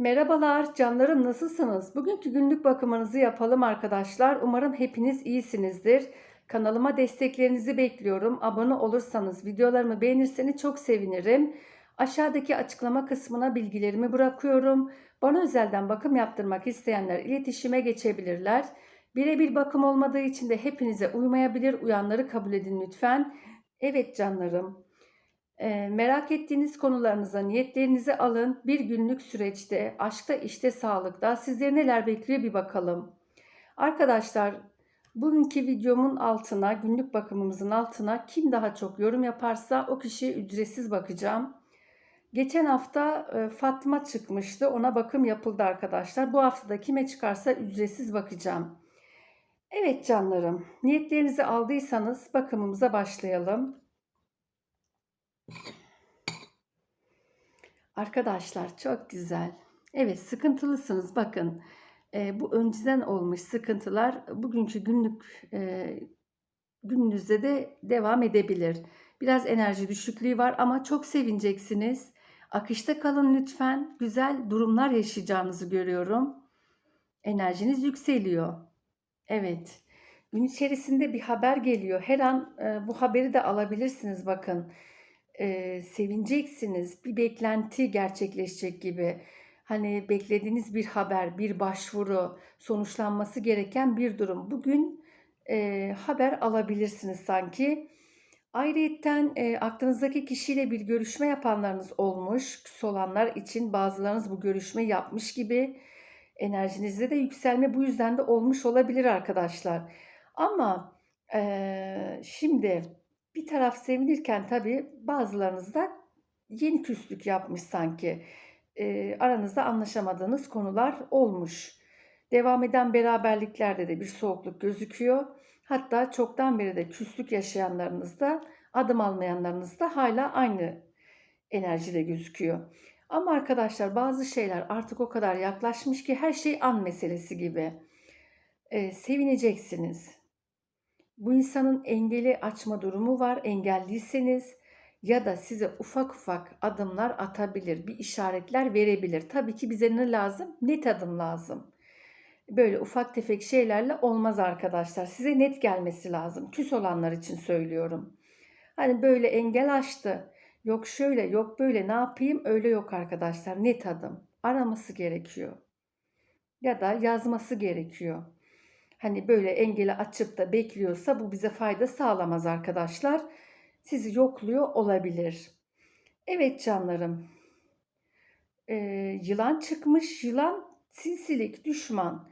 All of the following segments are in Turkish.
Merhabalar canlarım nasılsınız? Bugünkü günlük bakımınızı yapalım arkadaşlar. Umarım hepiniz iyisinizdir. Kanalıma desteklerinizi bekliyorum. Abone olursanız, videolarımı beğenirseniz çok sevinirim. Aşağıdaki açıklama kısmına bilgilerimi bırakıyorum. Bana özelden bakım yaptırmak isteyenler iletişime geçebilirler. Birebir bakım olmadığı için de hepinize uymayabilir. Uyanları kabul edin lütfen. Evet canlarım. Eee, merak ettiğiniz konularınıza niyetlerinizi alın. Bir günlük süreçte, aşkta, işte, sağlıkta sizleri neler bekliyor bir bakalım. Arkadaşlar, bugünkü videomun altına, günlük bakımımızın altına kim daha çok yorum yaparsa o kişiye ücretsiz bakacağım. Geçen hafta e, Fatma çıkmıştı. Ona bakım yapıldı arkadaşlar. Bu hafta da kime çıkarsa ücretsiz bakacağım. Evet canlarım, niyetlerinizi aldıysanız bakımımıza başlayalım. Arkadaşlar çok güzel. Evet sıkıntılısınız bakın. E, bu önceden olmuş sıkıntılar bugünkü günlük e, gününüzde de devam edebilir. Biraz enerji düşüklüğü var ama çok sevineceksiniz. Akışta kalın lütfen. Güzel durumlar yaşayacağınızı görüyorum. Enerjiniz yükseliyor. Evet. Gün içerisinde bir haber geliyor. Her an e, bu haberi de alabilirsiniz bakın e, sevineceksiniz. Bir beklenti gerçekleşecek gibi. Hani beklediğiniz bir haber, bir başvuru, sonuçlanması gereken bir durum. Bugün e, haber alabilirsiniz sanki. Ayrıyeten e, aklınızdaki kişiyle bir görüşme yapanlarınız olmuş. Olanlar için bazılarınız bu görüşme yapmış gibi. Enerjinizde de yükselme bu yüzden de olmuş olabilir arkadaşlar. Ama e, şimdi bir taraf sevinirken tabii bazılarınız da yeni küslük yapmış sanki. E, aranızda anlaşamadığınız konular olmuş. Devam eden beraberliklerde de bir soğukluk gözüküyor. Hatta çoktan beri de küslük yaşayanlarınız da adım almayanlarınız da hala aynı enerjide gözüküyor. Ama arkadaşlar bazı şeyler artık o kadar yaklaşmış ki her şey an meselesi gibi. Ee, sevineceksiniz. Bu insanın engeli açma durumu var. Engelliyseniz ya da size ufak ufak adımlar atabilir, bir işaretler verebilir. Tabii ki bize ne lazım? Net adım lazım. Böyle ufak tefek şeylerle olmaz arkadaşlar. Size net gelmesi lazım. Küs olanlar için söylüyorum. Hani böyle engel açtı. Yok şöyle, yok böyle ne yapayım? Öyle yok arkadaşlar. Net adım. Araması gerekiyor. Ya da yazması gerekiyor hani böyle engeli açıp da bekliyorsa bu bize fayda sağlamaz arkadaşlar. Sizi yokluyor olabilir. Evet canlarım. Ee, yılan çıkmış. Yılan sinsilik, düşman.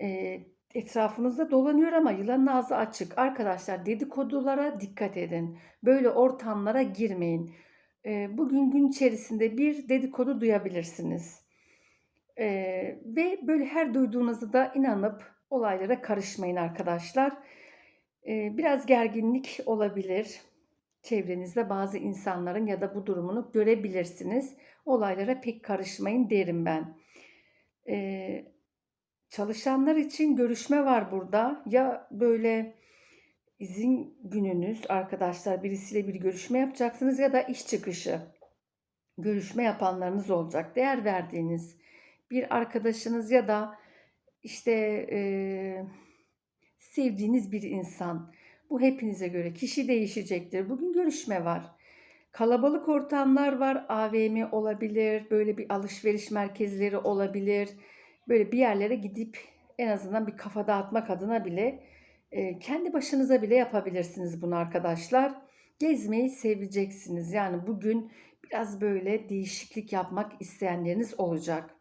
Ee, etrafınızda dolanıyor ama yılanın ağzı açık. Arkadaşlar dedikodulara dikkat edin. Böyle ortamlara girmeyin. Ee, bugün gün içerisinde bir dedikodu duyabilirsiniz. Ee, ve böyle her duyduğunuzda da inanıp olaylara karışmayın arkadaşlar. Ee, biraz gerginlik olabilir. Çevrenizde bazı insanların ya da bu durumunu görebilirsiniz. Olaylara pek karışmayın derim ben. Ee, çalışanlar için görüşme var burada. Ya böyle izin gününüz arkadaşlar birisiyle bir görüşme yapacaksınız ya da iş çıkışı görüşme yapanlarınız olacak. Değer verdiğiniz bir arkadaşınız ya da işte e, sevdiğiniz bir insan. Bu hepinize göre kişi değişecektir. Bugün görüşme var. Kalabalık ortamlar var. AVM olabilir, böyle bir alışveriş merkezleri olabilir. Böyle bir yerlere gidip en azından bir kafa dağıtmak adına bile e, kendi başınıza bile yapabilirsiniz bunu arkadaşlar. Gezmeyi seveceksiniz. Yani bugün biraz böyle değişiklik yapmak isteyenleriniz olacak.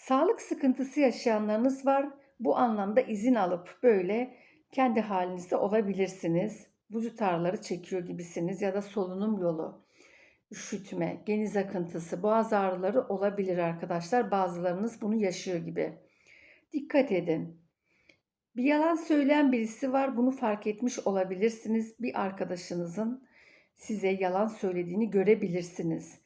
Sağlık sıkıntısı yaşayanlarınız var. Bu anlamda izin alıp böyle kendi halinizde olabilirsiniz. Vücut ağrıları çekiyor gibisiniz ya da solunum yolu, üşütme, geniz akıntısı, boğaz ağrıları olabilir arkadaşlar. Bazılarınız bunu yaşıyor gibi. Dikkat edin. Bir yalan söyleyen birisi var. Bunu fark etmiş olabilirsiniz. Bir arkadaşınızın size yalan söylediğini görebilirsiniz.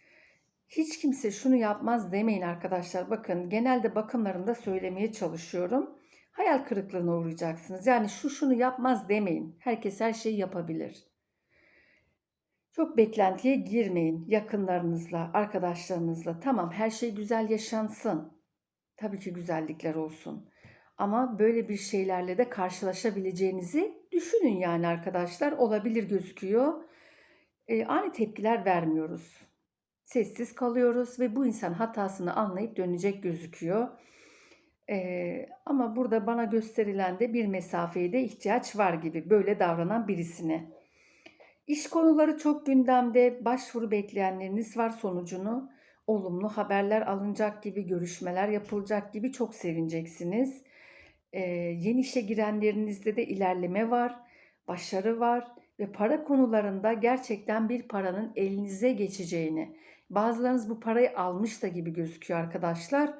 Hiç kimse şunu yapmaz demeyin arkadaşlar. Bakın genelde bakımlarımda söylemeye çalışıyorum. Hayal kırıklığına uğrayacaksınız. Yani şu şunu yapmaz demeyin. Herkes her şeyi yapabilir. Çok beklentiye girmeyin yakınlarınızla, arkadaşlarınızla. Tamam her şey güzel yaşansın. Tabii ki güzellikler olsun. Ama böyle bir şeylerle de karşılaşabileceğinizi düşünün yani arkadaşlar. Olabilir gözüküyor. E, ani tepkiler vermiyoruz. Sessiz kalıyoruz ve bu insan hatasını anlayıp dönecek gözüküyor. E, ama burada bana gösterilen de bir mesafeye de ihtiyaç var gibi böyle davranan birisine. İş konuları çok gündemde. Başvuru bekleyenleriniz var sonucunu. Olumlu haberler alınacak gibi, görüşmeler yapılacak gibi çok sevineceksiniz. Ee, yeni işe girenlerinizde de ilerleme var, başarı var ve para konularında gerçekten bir paranın elinize geçeceğini. Bazılarınız bu parayı almış da gibi gözüküyor arkadaşlar.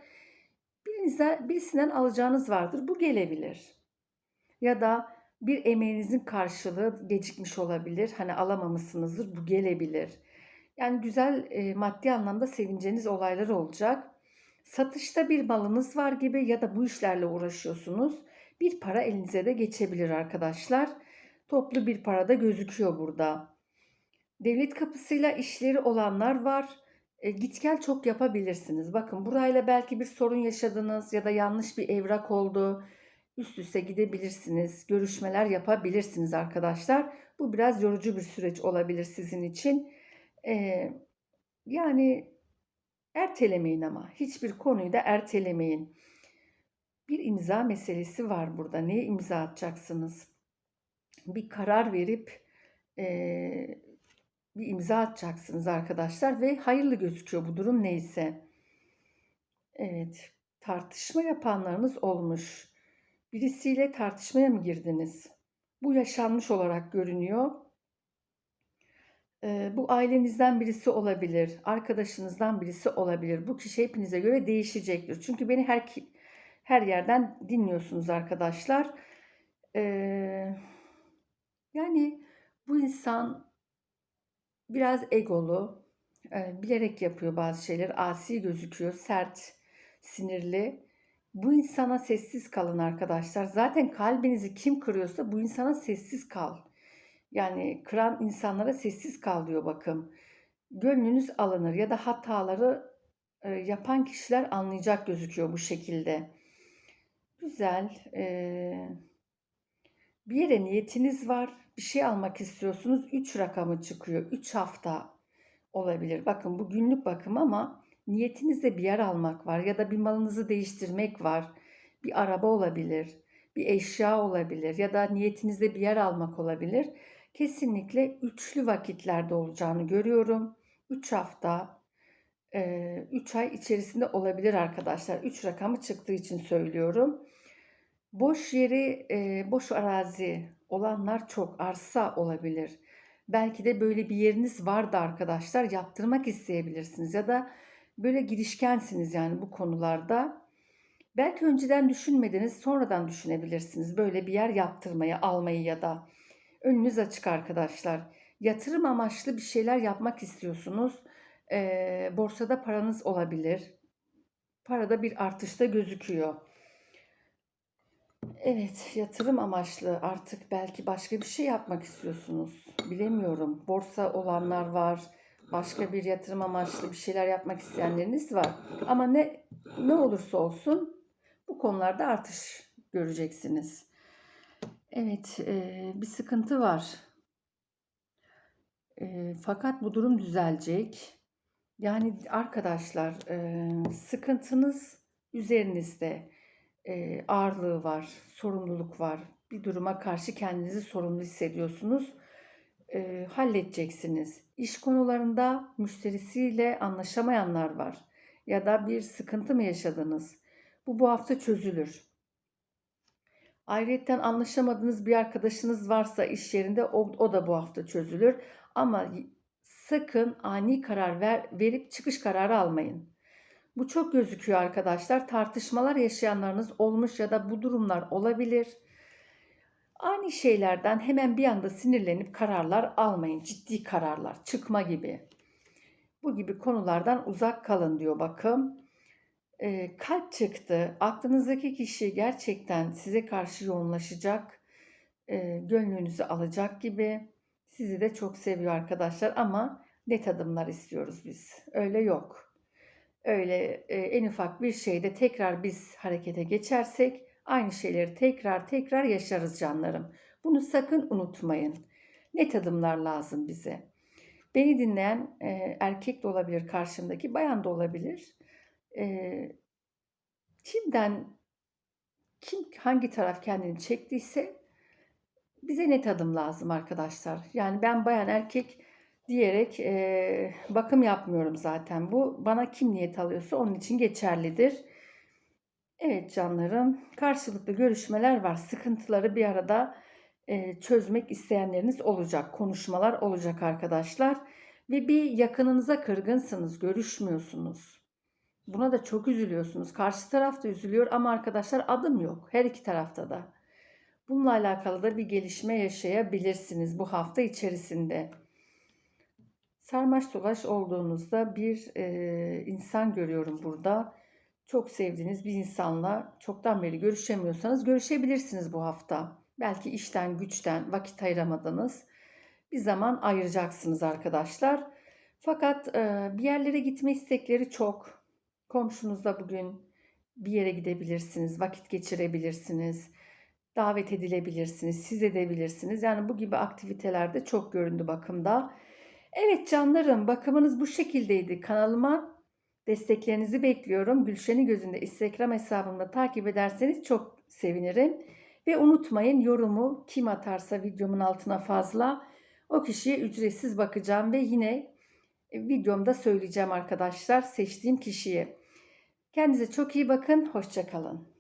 Birinize, birisinden alacağınız vardır. Bu gelebilir. Ya da bir emeğinizin karşılığı gecikmiş olabilir. Hani alamamışsınızdır. Bu gelebilir. Yani güzel e, maddi anlamda sevineceğiniz olaylar olacak. Satışta bir malınız var gibi ya da bu işlerle uğraşıyorsunuz. Bir para elinize de geçebilir arkadaşlar. Toplu bir para da gözüküyor burada. Devlet kapısıyla işleri olanlar var. E, git gel çok yapabilirsiniz. Bakın burayla belki bir sorun yaşadınız ya da yanlış bir evrak oldu. Üst üste gidebilirsiniz. Görüşmeler yapabilirsiniz arkadaşlar. Bu biraz yorucu bir süreç olabilir sizin için. E, yani ertelemeyin ama. Hiçbir konuyu da ertelemeyin. Bir imza meselesi var burada. Neye imza atacaksınız? Bir karar verip e, bir imza atacaksınız arkadaşlar ve hayırlı gözüküyor bu durum neyse. Evet, tartışma yapanlarınız olmuş. Birisiyle tartışmaya mı girdiniz? Bu yaşanmış olarak görünüyor. Ee, bu ailenizden birisi olabilir, arkadaşınızdan birisi olabilir. Bu kişi hepinize göre değişecektir. Çünkü beni her her yerden dinliyorsunuz arkadaşlar. Ee, yani bu insan biraz egolu, e, bilerek yapıyor bazı şeyler, asi gözüküyor, sert, sinirli. Bu insana sessiz kalın arkadaşlar. Zaten kalbinizi kim kırıyorsa bu insana sessiz kal. Yani kıran insanlara sessiz kal diyor bakın. Gönlünüz alınır ya da hataları e, yapan kişiler anlayacak gözüküyor bu şekilde. Güzel. E, bir yere niyetiniz var. Bir şey almak istiyorsunuz. 3 rakamı çıkıyor. 3 hafta olabilir. Bakın bu günlük bakım ama niyetinizde bir yer almak var ya da bir malınızı değiştirmek var. Bir araba olabilir, bir eşya olabilir ya da niyetinizde bir yer almak olabilir. Kesinlikle üçlü vakitlerde olacağını görüyorum. 3 hafta, 3 ay içerisinde olabilir arkadaşlar. 3 rakamı çıktığı için söylüyorum. Boş yeri, boş arazi olanlar çok arsa olabilir. Belki de böyle bir yeriniz vardı arkadaşlar. Yaptırmak isteyebilirsiniz ya da böyle girişkensiniz yani bu konularda. Belki önceden düşünmediniz, sonradan düşünebilirsiniz. Böyle bir yer yaptırmayı, almayı ya da önünüz açık arkadaşlar. Yatırım amaçlı bir şeyler yapmak istiyorsunuz. E, borsada paranız olabilir. Parada bir artışta gözüküyor. Evet, yatırım amaçlı artık belki başka bir şey yapmak istiyorsunuz. Bilemiyorum. Borsa olanlar var. Başka bir yatırım amaçlı bir şeyler yapmak isteyenleriniz var. Ama ne ne olursa olsun bu konularda artış göreceksiniz. Evet, e, bir sıkıntı var. E, fakat bu durum düzelecek. Yani arkadaşlar, e, sıkıntınız üzerinizde e, ağırlığı var, sorumluluk var. Bir duruma karşı kendinizi sorumlu hissediyorsunuz. E, halledeceksiniz. İş konularında müşterisiyle anlaşamayanlar var. Ya da bir sıkıntı mı yaşadınız? Bu bu hafta çözülür. Ayrıca anlaşamadığınız bir arkadaşınız varsa iş yerinde o, o da bu hafta çözülür. Ama sakın ani karar ver, verip çıkış kararı almayın. Bu çok gözüküyor arkadaşlar. Tartışmalar yaşayanlarınız olmuş ya da bu durumlar olabilir. Ani şeylerden hemen bir anda sinirlenip kararlar almayın. Ciddi kararlar, çıkma gibi. Bu gibi konulardan uzak kalın diyor bakın. E, kalp çıktı. Aklınızdaki kişi gerçekten size karşı yoğunlaşacak. E, gönlünüzü alacak gibi. Sizi de çok seviyor arkadaşlar ama net adımlar istiyoruz biz. Öyle yok. Öyle e, en ufak bir şeyde tekrar biz harekete geçersek aynı şeyleri tekrar tekrar yaşarız canlarım. Bunu sakın unutmayın. Net adımlar lazım bize. Beni dinleyen e, erkek de olabilir karşımdaki, bayan da olabilir. E, kimden kim hangi taraf kendini çektiyse bize net adım lazım arkadaşlar. Yani ben bayan erkek diyerek e, bakım yapmıyorum zaten. Bu bana kim niyet alıyorsa onun için geçerlidir. Evet canlarım, karşılıklı görüşmeler var. Sıkıntıları bir arada e, çözmek isteyenleriniz olacak. Konuşmalar olacak arkadaşlar. Ve bir yakınınıza kırgınsınız, görüşmüyorsunuz. Buna da çok üzülüyorsunuz. Karşı taraf da üzülüyor ama arkadaşlar adım yok. Her iki tarafta da. Bununla alakalı da bir gelişme yaşayabilirsiniz bu hafta içerisinde. Sarmaş dolaş olduğunuzda bir e, insan görüyorum burada. Çok sevdiğiniz bir insanla çoktan beri görüşemiyorsanız görüşebilirsiniz bu hafta. Belki işten güçten vakit ayıramadınız. Bir zaman ayıracaksınız arkadaşlar. Fakat e, bir yerlere gitme istekleri çok. Komşunuzla bugün bir yere gidebilirsiniz, vakit geçirebilirsiniz, davet edilebilirsiniz, siz edebilirsiniz. Yani bu gibi aktivitelerde çok göründü bakımda. Evet canlarım bakımınız bu şekildeydi. Kanalıma desteklerinizi bekliyorum. Gülşen'i gözünde Instagram hesabımda takip ederseniz çok sevinirim. Ve unutmayın yorumu kim atarsa videomun altına fazla o kişiye ücretsiz bakacağım ve yine videomda söyleyeceğim arkadaşlar seçtiğim kişiye. Kendinize çok iyi bakın. Hoşçakalın.